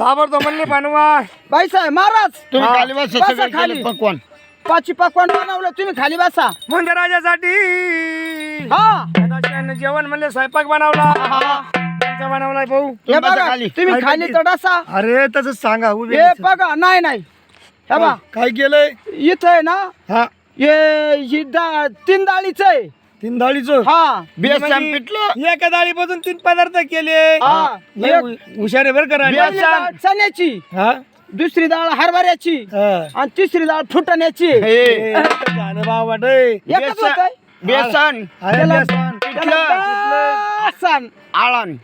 ताबडतोब म्हणले बनवा बाई साहेब महाराज. तुम्ही हा. खाली बसा बसा सगळे खाली. पकवान. पाची पकवान बनवलं तुम्ही खाली बसा. म्हणजे राजासाठी हा. दादाश्र्यांनी जेवण म्हणले स्वयंपाक बनवला. त्यांचा बनवलाय भाऊ. हे बसा बघा खाली. तुम्ही काय खाली करते? तडासा अरे तसंच सांगा उभे हे बघा नाही नाही. हे बा काय केलंय? इथं आहे ना हा. हे ही डा तीन डाळीच आहे. तीन डाळीचं हा. बेसन पिठलं? एका डाळीपासून तीन पदार्थ केले. हा. लय एक- हु- हुशार आहे बरं का राजा. पहिली डाळ चण्याची. हा. दुसरी डाळ हरभऱ्याची. हा. आणि तिसरी डाळ फुटण्याची. हे. ए, झालं बाबा वाटय. एकच बेसन होतंय. बेसन अरे त्याला- बेसन. त्याला बेसन. आळण.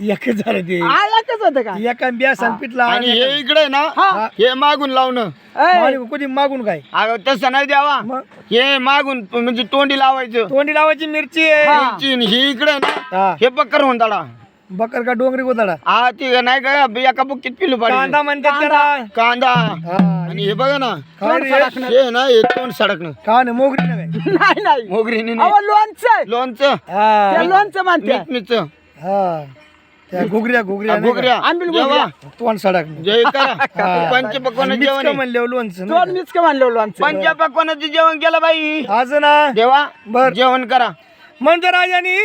एकच झालं ते. हा, एकच होतं का? एका बेसन पिठला आणि हे इकडे ना हा. हे मागून लावणं. ऐ, कधी मागून काय? अगं तसं नाही द्यावा. मग? हे मागून म्हणजे तोंडी लावायचं. तोंडी लावायची मिरची आहे. हा. ही इकडे ना हा. हे पक्कर होऊन बकर का डोंगरी गोदाडा हा ती नाही का एका बुक्कीत पिलू कांदा पाहिजे म्हणतात त्याला. कांदा. हा. आणि हे बघा ना काय रे? हे. ना हे तोंड सडकणं. का नाही मोगरी नाही काय? नाही नाही. मोगरीने अहो लोणचं लोणचं. हा. त्या लोणचं म्हणते. मिचमिच हा. त्या घुगऱ्या घुगऱ्या नाही घोगऱ्या. आंबील जेवा घोगऱ्या. का? तोंड सडक जय करा. पंचपक्वान जेवण आहे. लोणचं दोन केलं बाई. का? आज ना. देवा बर. जेवण करा. म्हणजे राजानी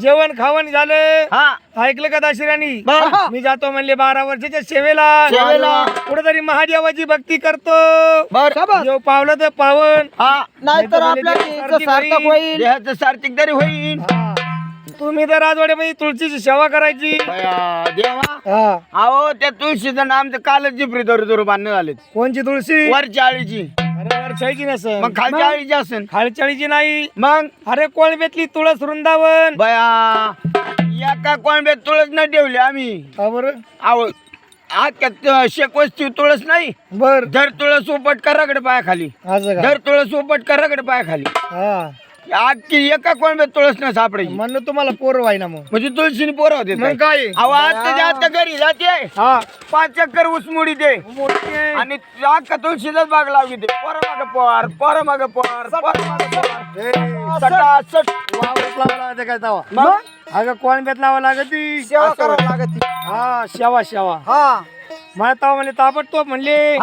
जेवण खावण झालं. हा. ऐकलं का दाशिराणी बर. मी जातो म्हणले बारा वर्षाच्या सेवेला. सेवेला. कुठेतरी महादेवाची भक्ती करतो. बर. शाबास. देव पावलं तर पावन. हा. नाहीतर आपल्या सार्थक होईल. देहाचं सार्थिक तरी होईल. तुम्ही तर राजवाड्यामध्ये तुळशीची सेवा करायची. बया, देवा. हा. अहो त्या तुळशीचं नाम तर कालच जिपरी दरू दरू बांधणं झाले कोणची तुळशी? वरच्या आळीची. अरे वर्षाची नसेल मग खालच्या आळीची असेल खालचाळीची नाही. मग? अरे कोळंब्यातली तुळस वृंदावन. बया एका कोणब्यात तुळस नाही ठेवली आम्ही. का बरं? अहो आज शेकवस्ती तुळस नाही. बर. धर तुळस उपट कराकडे पाया खाली असं का? धर तुळस उपट कराकडे पाया खाली हा. आजची एका कोणब्यात तुळस नाही सापडायची. म्हणलं तुम्हाला पोर व्हायना मग. म्हणजे तुळशीने पोरं होते मग काय? अहो आता आता घरी जाते हा. पाच चक्कर उसमुडी दे. आणि अख्खा तुळशीलाच बाग लावली दे. पोर माग पोर पोर माग पोर पोर माग पोर. ए, सटासट. वावरात लावा लागते काय तवा मग? अगं कोळंब्यात लावा लागती. सेवा करावं लागत. हा शेवा शेवा. हा. मला तवा म्हणले ताबडतोब म्हणले.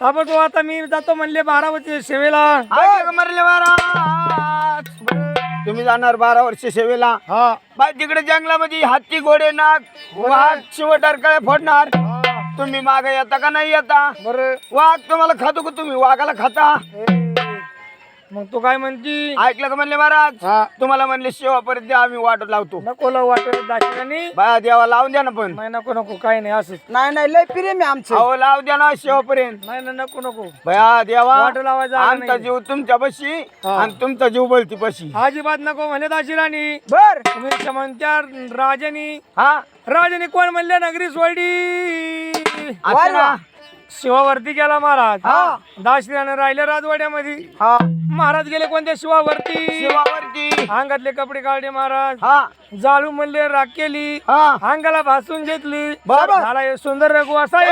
ताबडतोब आता मी जातो म्हणले बारा वर्ष सेवेला आगे मरले महाराज तुम्ही जाणार बारा वर्ष सेवेला. हा. तिकडे जंगलामध्ये हत्ती घोडे नाग वाघ शिवटार काय फोडणार. तुम्ही माग येता का नाही येता? बर. वाघ तुम्हाला खातो का तुम्ही? वाघाला खाता. मग तू काय म्हणती? ऐकलं का म्हणले महाराज? हा. तुम्हाला म्हणले शेवापर्यंत द्या आम्ही वाट लावतो. नको लावू वाटत दाखिरानी बाया देवा लावून द्या ना पण. नाही नको नको काय नाही असं नाही नाही लय प्रेम आहे आमचं. अहो लाव द्या ना शेवापर्यंत. नाही ना नको नको. बया देवा वाट लावायचं आमचा नाही. जीव तुमच्या बशी हा. आणि तुमचा जीव बोलती बशी अजिबात नको म्हणले दाशिराणी. बर. तुम्ही म्हणत्या राजानी. हा? राजाने कोण म्हणले नगरी असं ना? शिवावरती गेला महाराज. हा. दाशिराने राहिले राजवाड्यामध्ये. हा. महाराज गेले कोणत्या शिवावरती? शिवावरती. अंगातले कपडे काढले महाराज. हा. जाळू म्हणले राख केली. हा. अंगाला भासून घेतली. झाला सुंदर रघु असा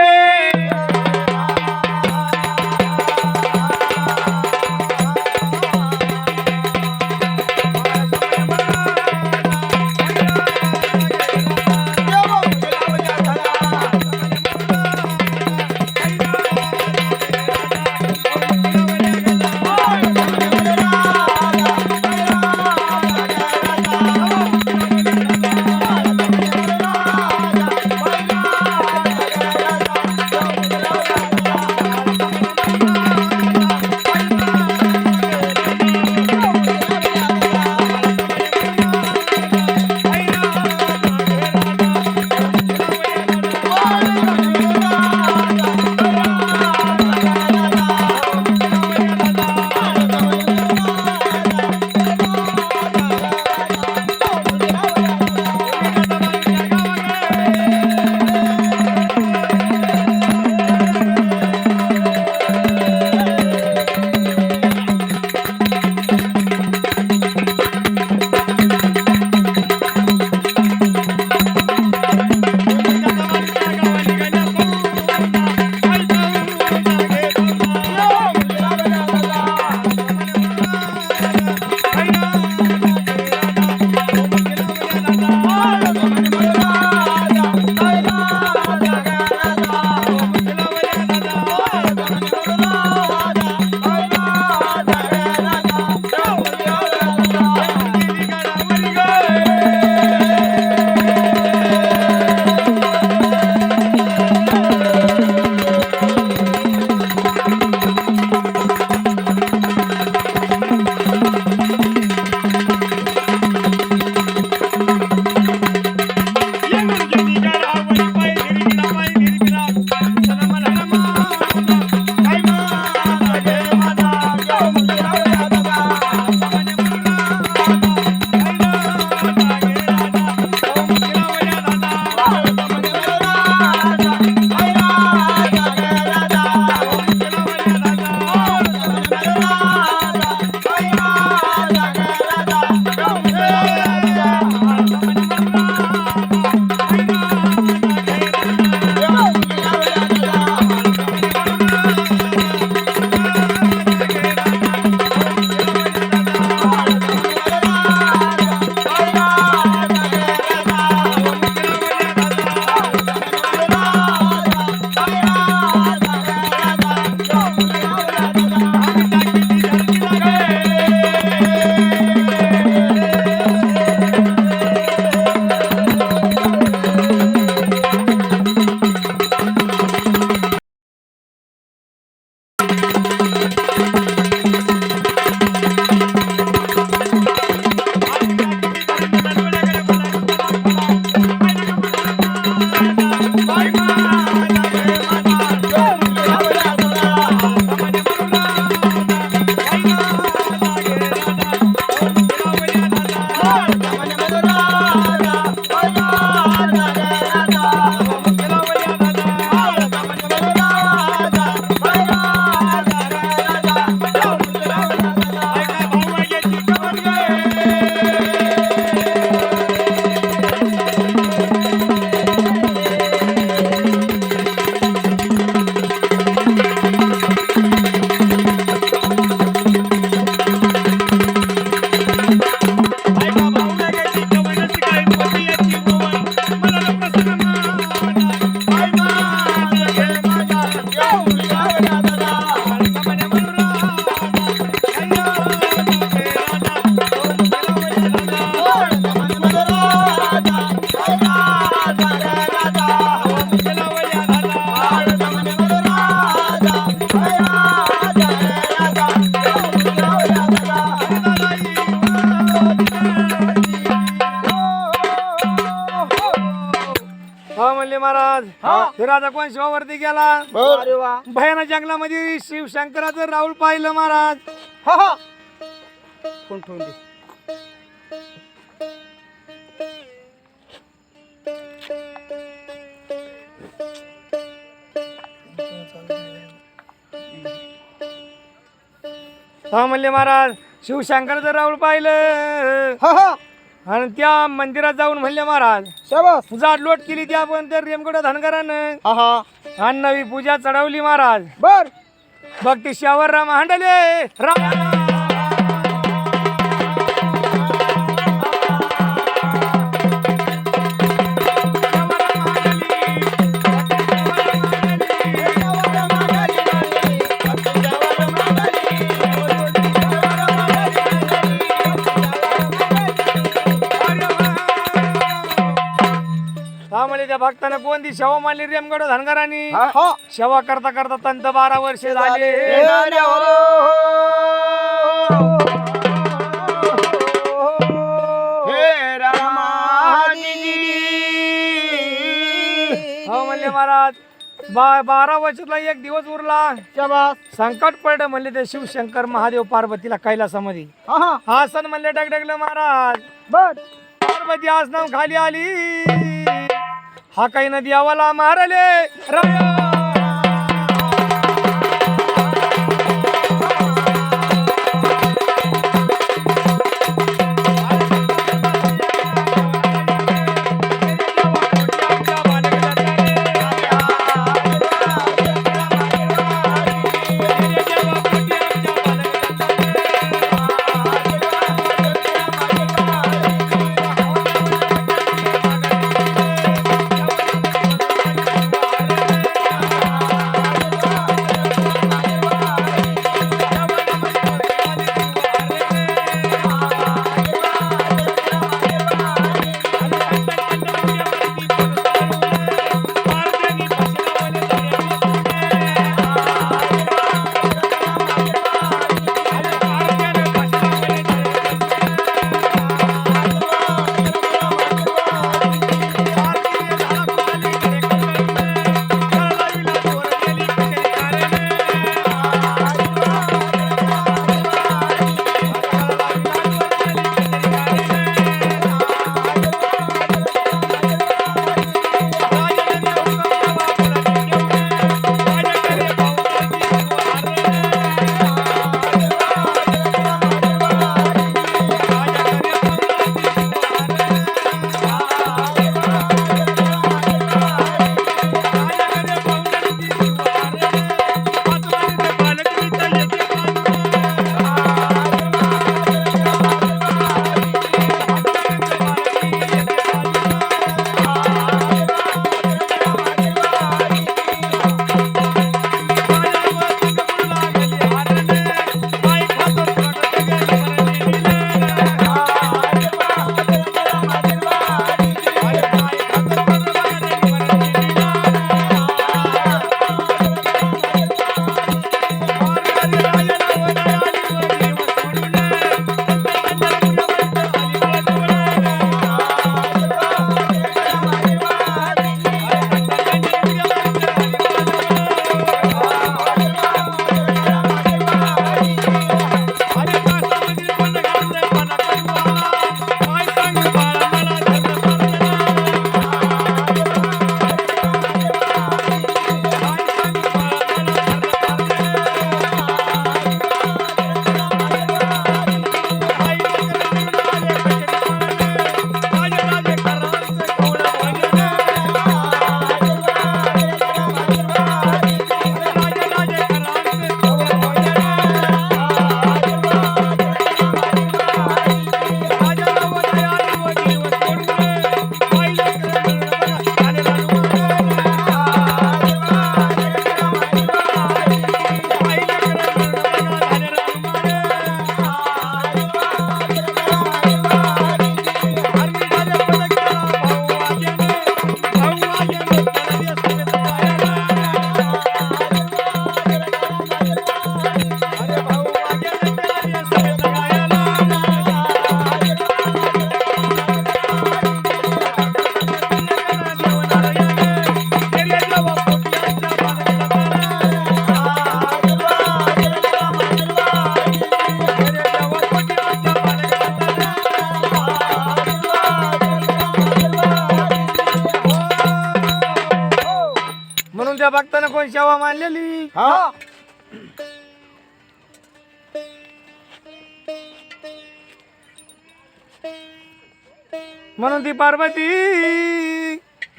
महाराज हा. राजा कोण शिवावरती गेला. अरे वा. भयानक जंगलामध्ये शिवशंकराचं राहुल पाहिलं महाराज. हा हा. कोण ठेवून दे? हा म्हणले महाराज शिवशंकराचं राहुल पाहिलं. हा हा. आणि त्या मंदिरात जाऊन म्हणले महाराज शाबास. जाट लोट केली त्या पण तर रेमगड धनगरानं. हा हा आणि नवी पूजा चढवली महाराज. बर. भक्ती शावर राम हांडले. राम. भक्तानं कोणती शेवा मानली रेमगड धनगरांनी. हा. सेवा करता करता तंत बारा वर्ष झाले. हे रामाजी हो. म्हणले महाराज बा बारा वर्षातला एक दिवस उरला. शाबास. संकट पडलं म्हणले ते शिवशंकर महादेव पार्वतीला कैलासामध्ये. हा हा. आसन म्हणले डगडगलं महाराज. बर. पार्वती आसनाव खाली आली. हा काही नदी आवाला मारले राया. म्हणून ती पार्वती.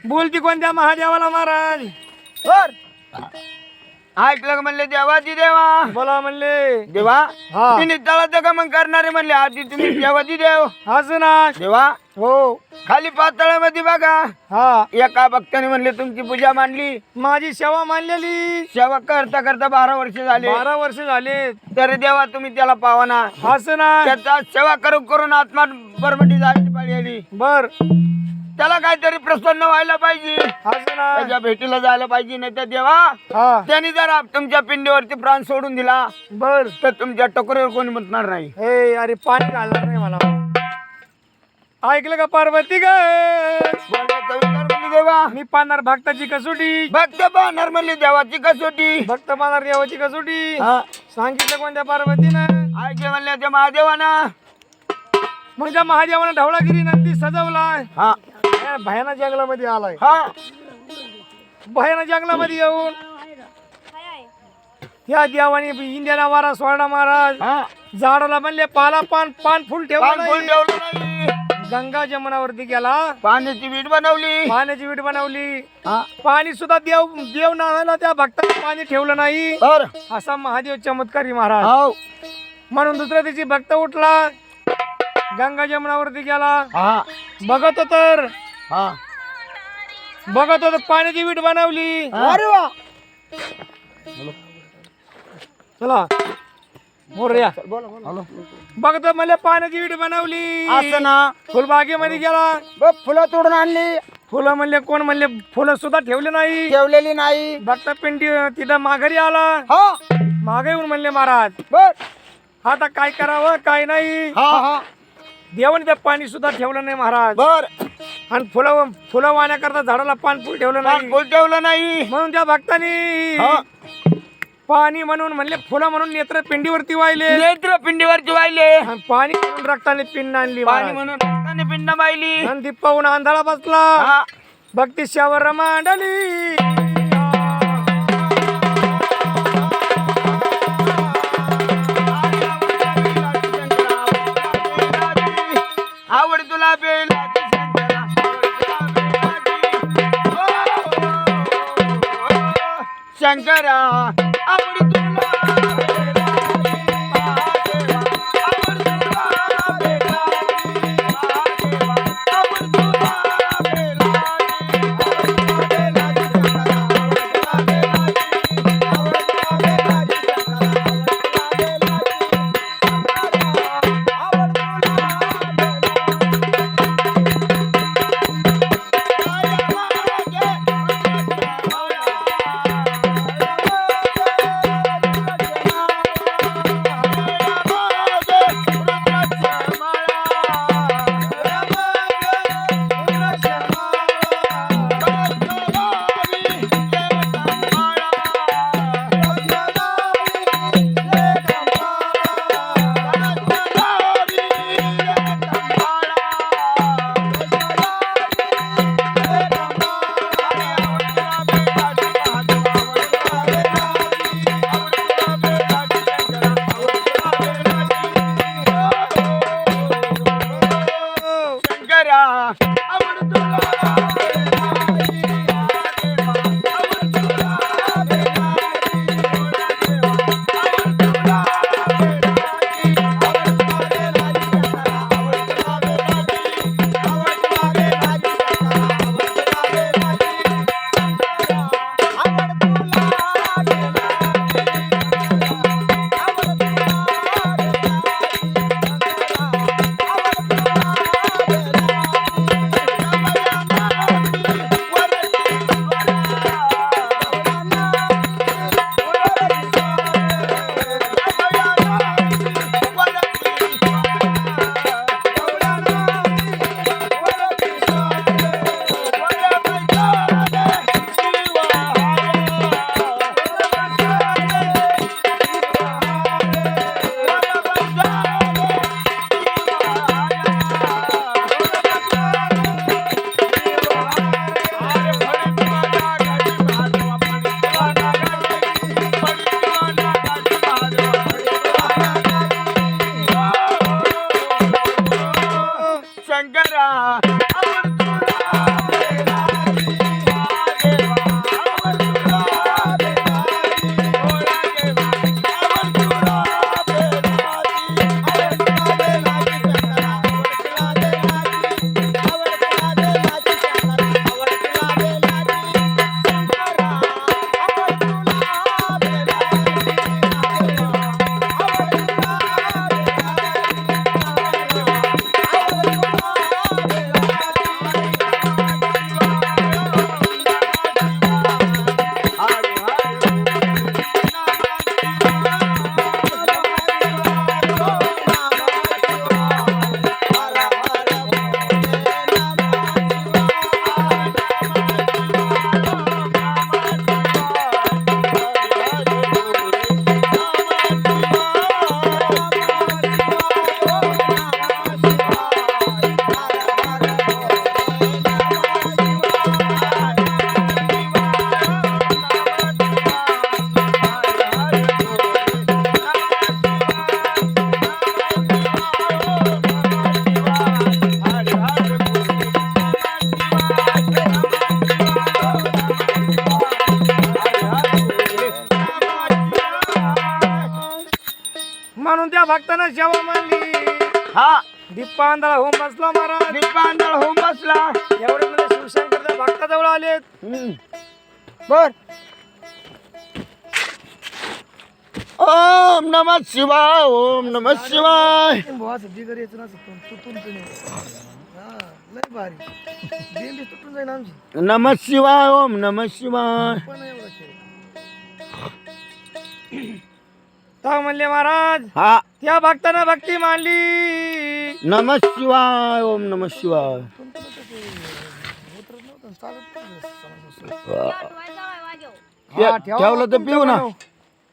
बोलती कोणत्या महादेवाला महाराज? ऐकलं का म्हणले देवाची देवा. बोला म्हणले. देवा हा. तिने तळाचं का मग करणारे म्हणले आधी तुम्ही देवाची देव. असं ना देवा हो. खाली पातळामध्ये बघा. हा. एका भक्ताने म्हणले तुमची पूजा मांडली. माझी सेवा मानलेली सेवा करता करता बारा वर्ष झाले. बारा वर्ष झाले. तरी देवा तुम्ही त्याला पावा ना. असं ना त्याचा सेवा करून करून आत्मा बरबटी जायची पाळी आली. बर. त्याला काहीतरी प्रसन्न व्हायला पाहिजे. असं ना त्याच्या भेटीला जायला पाहिजे नाही तर देवा हा. त्यांनी जर आप- तुमच्या पिंडीवरती प्राण सोडून दिला बर. तर तुमच्या टकोरीवर कोणी म्हणणार नाही. हे अरे पाणी घालणार नाही मला. ऐकलं का पार्वती ग? बोलण्याचा विचार म्हणली देवा. मी पाहणार भक्ताची कसोटी. भक्त पाहणार म्हणली देवाची कसोटी. भक्त पाहणार देवाची कसोटी. हा. सांगितलं कोणत्या पार्वतीनं? ऐकले म्हणले महादेवाना. मग त्या महादेवानं ढवळागिरी नंदी सजवलाय. हा. भयाना जंगलामध्ये आलाय. हा. भयाना जंगलामध्ये येऊन त्या देवाने इंडियाला मारा महाराज हा. झाडाला म्हणले पाला पान पान फुल ठेवलं पान फुल नाही. ठेवलं नाही. गंगा जमुनावरती गेला पाण्याची वीट बनवली. पाण्याची वीट बनवली. हा. पाणी सुद्धा देव देव नावाला त्या भक्ताने पाणी ठेवलं नाही. बर. असा महादेव चमत्कारी महाराज. हो. म्हणून दुसऱ्या दिवशी भक्त उठला. गंगा जमुनावरती गेला हा. बघत तर हा. बघत होत पाण्याची वीट बनवली. अरे वा. चला. बघत म्हणले पाण्याची वीट बनवली. असं ना. फुलबागेमध्ये गेला. बघ फुलं तोडून आणली. फुलं म्हणले कोण म्हणले फुलं सुद्धा ठेवले नाही. ठेवलेली नाही. भक्त पिंडी तिथं माघारी आला. हा. मागे येऊन म्हणले महाराज बर आता काय करावं काय नाही. हा हा. देवाने त्या पाणी सुद्धा ठेवलं नाही महाराज. बर. आणि फुलं फुलं वाहण्याकरता झाडाला पान फुल ठेवलं नाही. फुल ठेवलं नाही. म्हणून त्या भक्तानी पाणी म्हणून म्हणले फुलं म्हणून नेत्र पिंडीवरती वाहिले. नेत्र पिंडीवरची वाहिले पाणी म्हणून रक्ताने पिंड आणली पाणी. म्हणून रक्ताने पिंड मायली आणि दिप्पाहून आंधळा बसला. हा. भक्ती शावर मांडली శంకరా అమృతున్నా अंधारा होम बसला महाराज. दीपांजळ होऊन बसला. एवढे म्हणजे शिवशंकर त्या भक्ताजवळ आलेत. बर. ओम नम शिवाय ओम नम शिवाय. भावाचं जिगर यायचं ना असं तुटून हा लय भारी दिंडी तुटून जाईल आमची नम शिवाय ओम नम शिवाय. पण एवढा खेळ तर म्हणले महाराज हा. त्या भक्तानं भक्ती मानली. नम शिवाय ओम नम शिवाय. हा, ठेवलं तर पिऊ ना.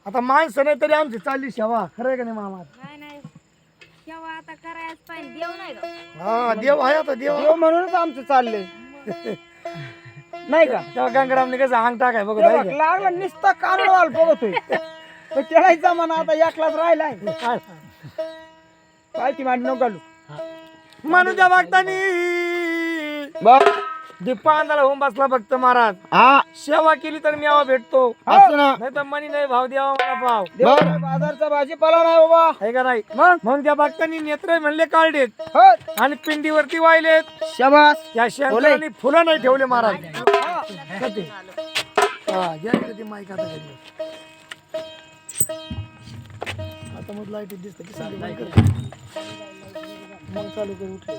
आता माणसं नाही तरी आमची चालली सेवा खरं आहे का नाही मामा? काय नाही. तेव्हा आता करायच पाहिजे. देव नाही हा देव आहे आता देव. देव म्हणूनच आमचं चाललंय. नाही का? तेव्हा गंगारामने कसं अंग टाकाय बघ लागला नुसता कानवाल बघतोय. पण त्याला जमाना आता एकलाच राहिलाय. काय ती मांडी नको घालू. त्या भक्तानी. बघ होऊन बसला भक्त महाराज. हा. सेवा केली तर मेवा भेटतो. असं ना. नाही तर मनी नाही भाव द्यावा मला भाव. बर. बाजारचा भाजीपाला नाही बाबा. आहे का नाही? मग? म्हणून त्या भक्तांनी नेत्र म्हणले काढलेत. हो. आणि पिंडीवरती वाहिलेत. शबास. त्या शंकरांनी फुलं नाही ठेवले महाराज. कधी? हा, घ्या इकडे ते mic आता घरी. आता मग लाइट दिसत की चालू मग चालू करून उठले